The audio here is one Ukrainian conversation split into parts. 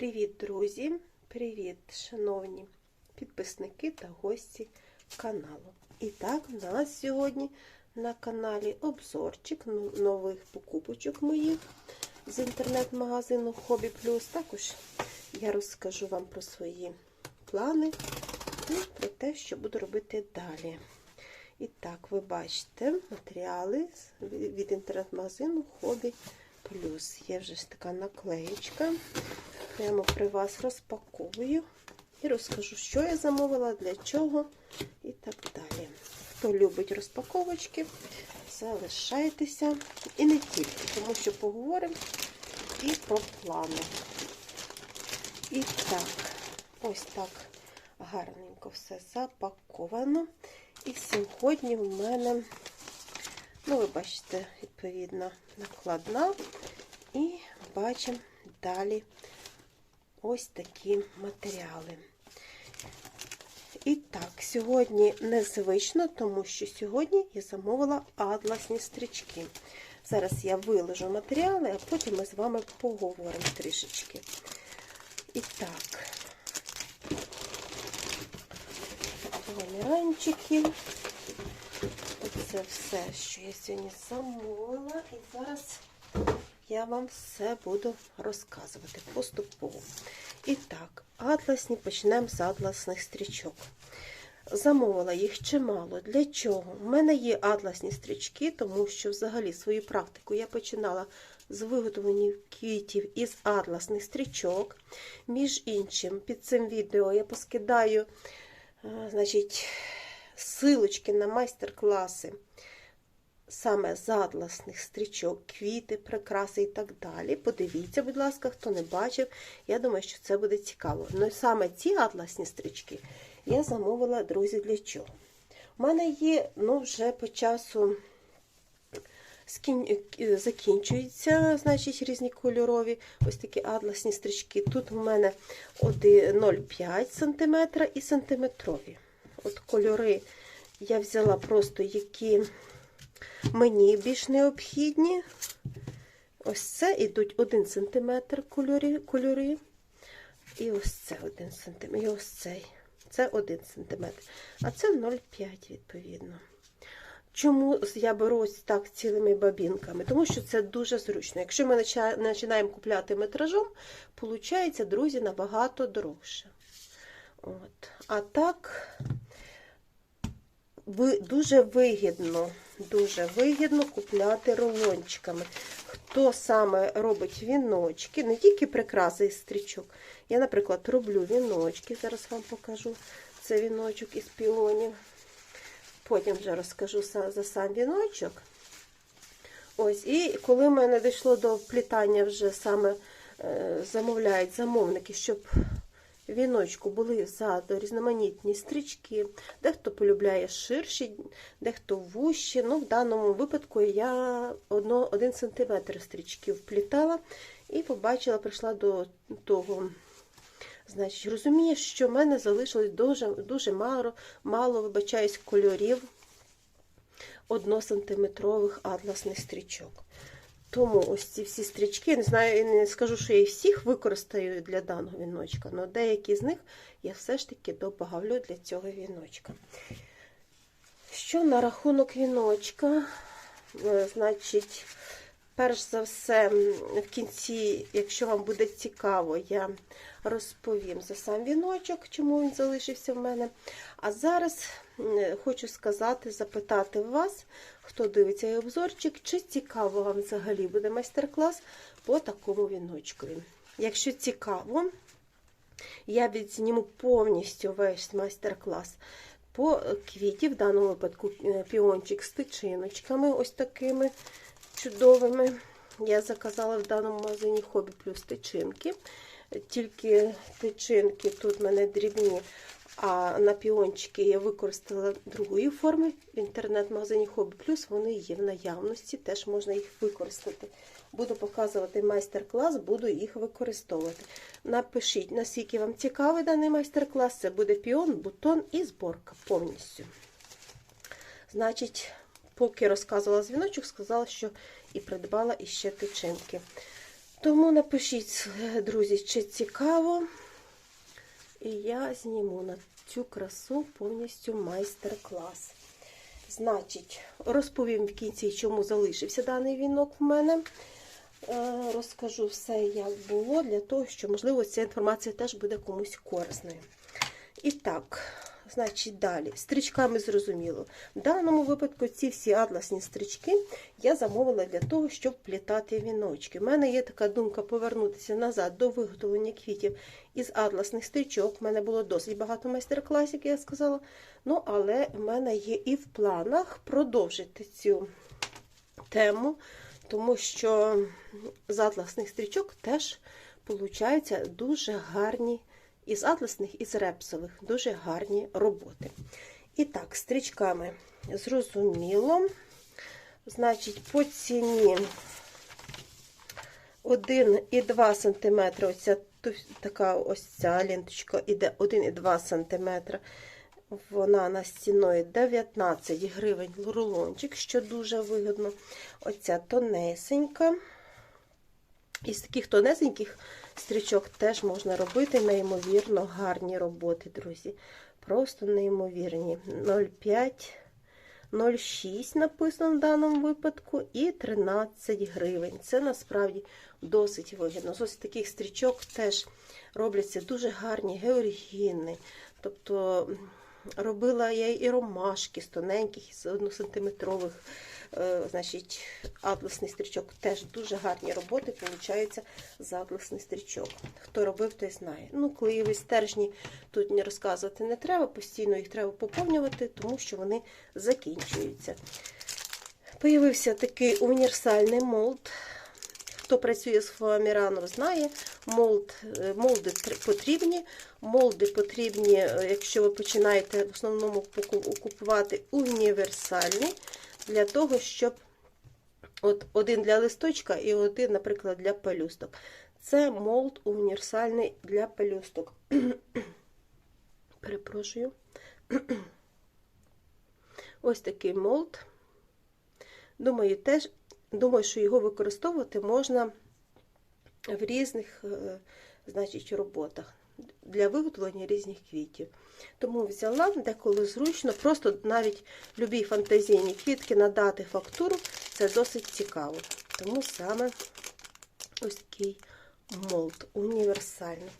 Привіт, друзі! Привіт, шановні підписники та гості каналу. І так, в нас сьогодні на каналі обзорчик ну, нових покупочок моїх з інтернет-магазину Hobby Plus. Також я розкажу вам про свої плани і про те, що буду робити далі. І так, ви бачите матеріали від інтернет-магазину Hobby Plus. Є вже така наклеєчка. Прямо при вас розпаковую і розкажу, що я замовила, для чого і так далі. Хто любить розпаковочки, залишайтеся. І не тільки, тому що поговоримо і про плани. І так, ось так гарненько все запаковано. І сьогодні в мене, ну, ви бачите, відповідно, накладна. І бачимо далі ось такі матеріали. І так, сьогодні незвично, тому що сьогодні я замовила атласні стрічки. Зараз я виложу матеріали, а потім ми з вами поговоримо трішечки. І так, ваміранчики. Оце все, що я сьогодні замовила. І зараз я вам все буду розказувати поступово. І так, атласні почнемо з атласних стрічок. Замовила їх чимало. Для чого? У мене є атласні стрічки, тому що взагалі свою практику я починала з виготовлення квітів із атласних стрічок. Між іншим, під цим відео я поскидаю значить, силочки на майстер-класи саме з атласних стрічок, квіти, прикраси і так далі. Подивіться, будь ласка, хто не бачив. Я думаю, що це буде цікаво. Ну і саме ці атласні стрічки я замовила, друзі, для чого? У мене є, ну, вже по часу закінчуються, значить, різні кольорові ось такі атласні стрічки. Тут у мене 0,5 см і сантиметрові. От кольори я взяла просто які мені більш необхідні. Ось це йдуть 1 см кольори, кольори. І ось це 1 см. І ось цей. Це 1 см. А це 0,5, відповідно. Чому я беру так цілими бабінками? Тому що це дуже зручно. Якщо ми починаємо купляти метражом, виходить, друзі, набагато дорожче. От. А так, дуже вигідно дуже вигідно купляти рулончиками. Хто саме робить віночки, не тільки прикраси із стрічок. Я, наприклад, роблю віночки, зараз вам покажу це віночок із піонів. Потім вже розкажу за сам віночок. Ось, І коли в мене дійшло до вплітання, вже саме е, замовляють замовники, щоб віночку були ззаду різноманітні стрічки, дехто полюбляє ширші, дехто вущі. Ну, В даному випадку я 1 см стрічки вплітала і побачила, прийшла до того. Значить, розумію, що в мене залишилось дуже дуже мало, мало вибачаюсь, кольорів 1-сантиметрових атласних стрічок. Тому ось ці всі стрічки, не знаю, не скажу, що я всіх використаю для даного віночка, але деякі з них я все ж таки добавлю для цього віночка. Що на рахунок віночка? Е, значить, перш за все, в кінці, якщо вам буде цікаво, я розповім за сам віночок, чому він залишився в мене. А зараз хочу сказати, запитати вас, хто дивиться і обзорчик, чи цікаво вам взагалі буде майстер-клас по такому віночкові. Якщо цікаво, я відзніму повністю весь майстер-клас по квіті, в даному випадку е, піончик з тичиночками, ось такими чудовими. Я заказала в даному магазині Хобі плюс тичинки. Тільки тичинки тут в мене дрібні, а на піончики я використала другої форми. В інтернет-магазині Hobby Plus вони є в наявності, теж можна їх використати. Буду показувати майстер-клас, буду їх використовувати. Напишіть, наскільки вам цікавий даний майстер-клас, це буде піон, бутон і зборка повністю. Значить, поки розказувала дзвіночок, сказала, що і придбала іще тичинки. Тому напишіть, друзі, чи цікаво. І я зніму на цю красу повністю майстер-клас. Значить, розповім в кінці, чому залишився даний вінок в мене. Е, Розкажу все, як було, для того, що, можливо, ця інформація теж буде комусь корисною. І так, значить, далі. Стрічками зрозуміло. В даному випадку ці всі атласні стрічки я замовила для того, щоб плітати віночки. У мене є така думка повернутися назад до виготовлення квітів із атласних стрічок. У мене було досить багато майстер-класів, я сказала. Ну, але в мене є і в планах продовжити цю тему, тому що з атласних стрічок теж получаються дуже гарні із атласних, із репсових, дуже гарні роботи. І так, стрічками зрозуміло. Значить, по ціні 1,2 см, оця така ось ця ленточка іде 1,2 см. Вона на стіною 19 гривень рулончик, що дуже вигідно. Оця тонесенька. Із таких тонесеньких стрічок теж можна робити неймовірно гарні роботи, друзі. Просто неймовірні. 0,5, 0,6 написано в даному випадку, і 13 гривень. Це насправді досить вигідно. З ось таких стрічок теж робляться дуже гарні георгіни. Тобто робила я і ромашки з тоненьких, з 1-сантиметрових значить, атласний стрічок. Теж дуже гарні роботи, виходить, з атласний стрічок. Хто робив, той знає. Ну, клеєві стержні тут не розказувати не треба, постійно їх треба поповнювати, тому що вони закінчуються. Появився такий універсальний молд. Хто працює з фоаміраном, знає, молд, молди потрібні. Молди потрібні, якщо ви починаєте в основному купувати універсальні, для того, щоб от один для листочка і один, наприклад, для пелюсток. Це молд універсальний для пелюсток. Перепрошую. Ось такий молд. Думаю, теж, думаю, що його використовувати можна в різних, значить, роботах для виготовлення різних квітів. Тому взяла деколи зручно, просто навіть любі фантазійні квітки надати фактуру, це досить цікаво. Тому саме ось такий молд універсальний.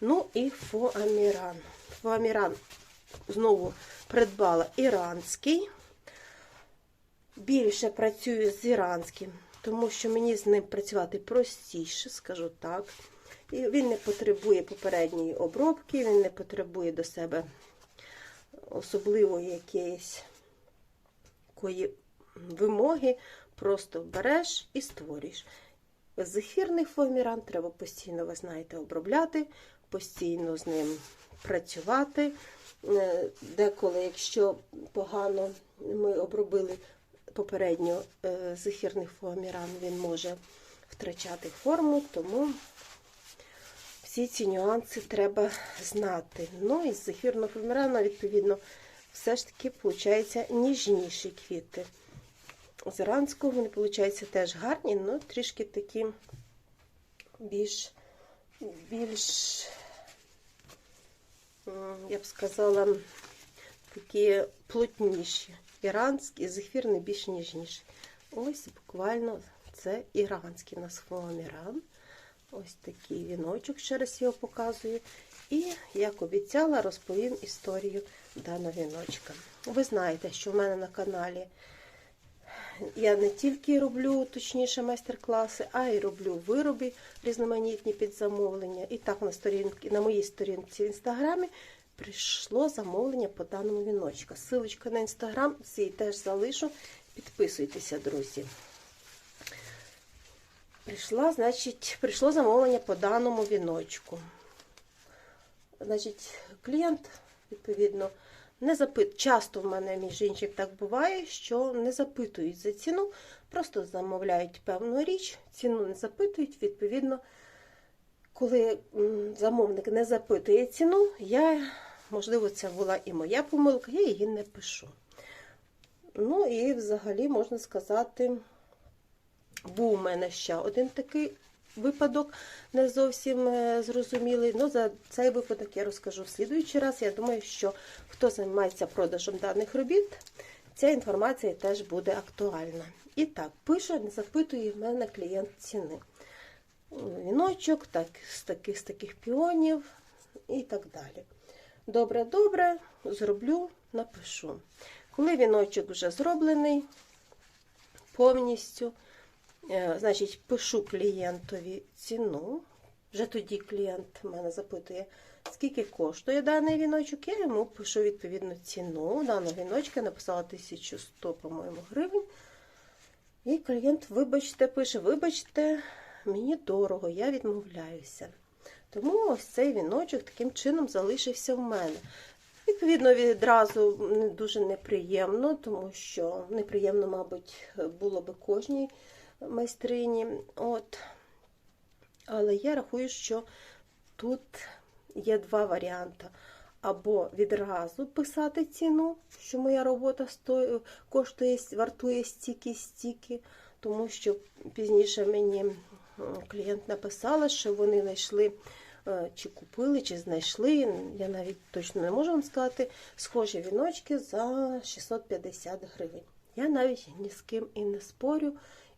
Ну і фоаміран. Фоаміран знову придбала іранський. Більше працюю з іранським, тому що мені з ним працювати простіше, скажу так. І він не потребує попередньої обробки, він не потребує до себе особливої якоїсь вимоги. Просто береш і створюєш. Зефірний фоаміран треба постійно, ви знаєте, обробляти, постійно з ним працювати. Е, деколи, якщо погано ми обробили попередньо е, зефірний фоаміран, він може втрачати форму, тому всі ці нюанси треба знати. Ну і з зефірного фумерана, відповідно, все ж таки, виходить, ніжніші квіти. З іранського вони, виходить, теж гарні, але трішки такі більш, більш, я б сказала, такі плотніші. Іранські, зефірний більш ніжніші. Ось буквально це іранський у нас фоаміран. Ось такий віночок, ще раз його показую. І, як обіцяла, розповім історію даного віночка. Ви знаєте, що в мене на каналі я не тільки роблю точніше майстер-класи, а й роблю вироби різноманітні під замовлення. І так на сторінці, на моїй сторінці в інстаграмі прийшло замовлення по даному віночку. Силочка на інстаграм, цей теж залишу. Підписуйтеся, друзі. Прийшла, значить, прийшло замовлення по даному віночку. Значить, клієнт, відповідно, не запит... Часто в мене, між іншим, так буває, що не запитують за ціну, просто замовляють певну річ, ціну не запитують, відповідно, коли замовник не запитує ціну, я, можливо, це була і моя помилка, я її не пишу. Ну і взагалі можна сказати. Був у мене ще один такий випадок не зовсім е, зрозумілий. Ну, за цей випадок я розкажу в слідуючий раз. Я думаю, що хто займається продажем даних робіт, ця інформація теж буде актуальна. І так, пише, запитує в мене клієнт ціни. Віночок, так, з таких з таких піонів і так далі. Добре, добре, зроблю, напишу. Коли віночок вже зроблений повністю, е, значить, пишу клієнтові ціну. Вже тоді клієнт мене запитує, скільки коштує даний віночок. Я йому пишу відповідну ціну. Даного віночка написала 1100, по-моєму, гривень. І клієнт, вибачте, пише, вибачте, мені дорого, я відмовляюся. Тому ось цей віночок таким чином залишився в мене. Відповідно, відразу дуже неприємно, тому що неприємно, мабуть, було би кожній майстрині. От. Але я рахую, що тут є два варіанти. Або відразу писати ціну, що моя робота стоїть, коштує, вартує стільки-стільки, тому що пізніше мені клієнт написала, що вони знайшли, чи купили, чи знайшли, я навіть точно не можу вам сказати, схожі віночки за 650 гривень. Я навіть ні з ким і не спорю,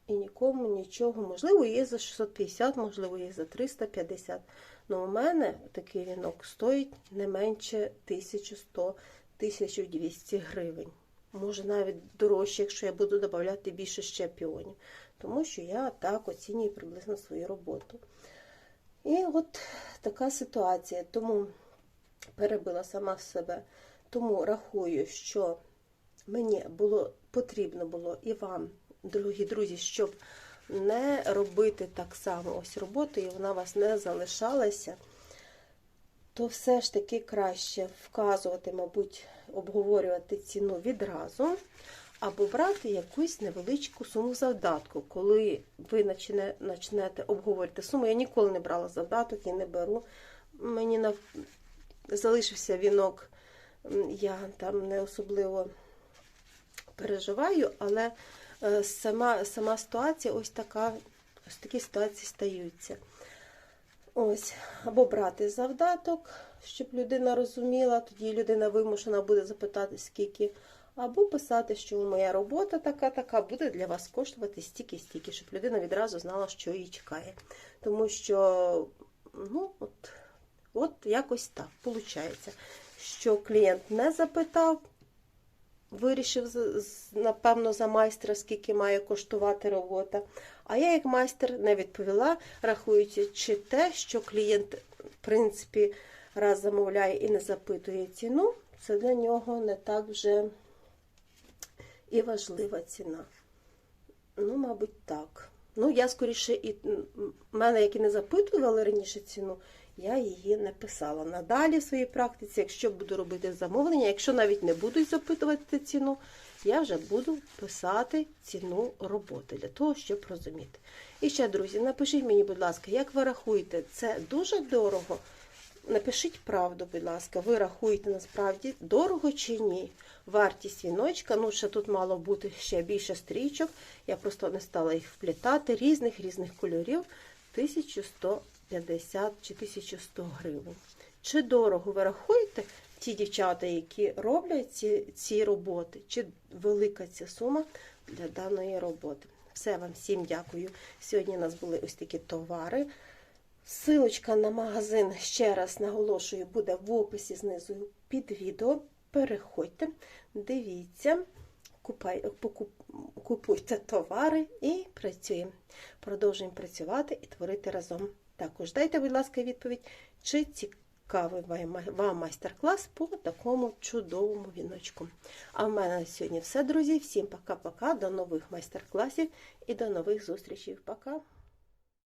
і нікому нічого. Можливо, є за 650, можливо, є за 350. Ну, у мене такий вінок стоїть не менше 1100-1200 гривень. Може навіть дорожче, якщо я буду додати більше ще піонів. Тому що я так оцінюю приблизно свою роботу. І от така ситуація. Тому перебила сама себе. Тому рахую, що мені було потрібно було і вам, дорогі друзі, щоб не робити так само ось роботу, і вона вас не залишалася, то все ж таки краще вказувати, мабуть, обговорювати ціну відразу, або брати якусь невеличку суму завдатку. Коли ви почнете обговорювати суму, я ніколи не брала завдаток і не беру. Мені на... залишився вінок, я там не особливо переживаю, але Е, сама сама ситуація ось така, ось такі ситуації стаються. Ось, Або брати завдаток, щоб людина розуміла, тоді людина вимушена буде запитати, скільки. Або писати, що моя робота така-така буде для вас коштувати стільки-стільки, щоб людина відразу знала, що її чекає. Тому що, ну, от, от якось так виходить, що клієнт не запитав, вирішив, напевно, за майстра, скільки має коштувати робота. А я, як майстер, не відповіла, рахуючи, чи те, що клієнт, в принципі, раз замовляє і не запитує ціну, це для нього не так вже і важлива ціна. Ну, мабуть, так. Ну, я скоріше, і мене, як і не запитували раніше ціну, я її не писала. Надалі в своїй практиці, якщо буду робити замовлення, якщо навіть не будуть запитувати ціну, я вже буду писати ціну роботи для того, щоб розуміти. І ще, друзі, напишіть мені, будь ласка, як ви рахуєте, це дуже дорого? Напишіть правду, будь ласка, ви рахуєте насправді дорого чи ні? Вартість віночка, ну ще тут мало бути ще більше стрічок. Я просто не стала їх вплітати, різних різних кольорів. 1100 50 чи 1100 гривень. Чи дорого ви рахуєте ті дівчата, які роблять ці, ці роботи, чи велика ця сума для даної роботи? Все вам всім дякую. Сьогодні у нас були ось такі товари. Силочка на магазин, ще раз наголошую, буде в описі знизу під відео. Переходьте, дивіться, купуйте товари і працюємо. Продовжуємо працювати і творити разом. Також дайте, будь ласка, відповідь, чи цікавий вам майстер-клас по такому чудовому віночку. А в мене на сьогодні все, друзі. Всім пока-пока, до нових майстер-класів і до нових зустрічей. Пока!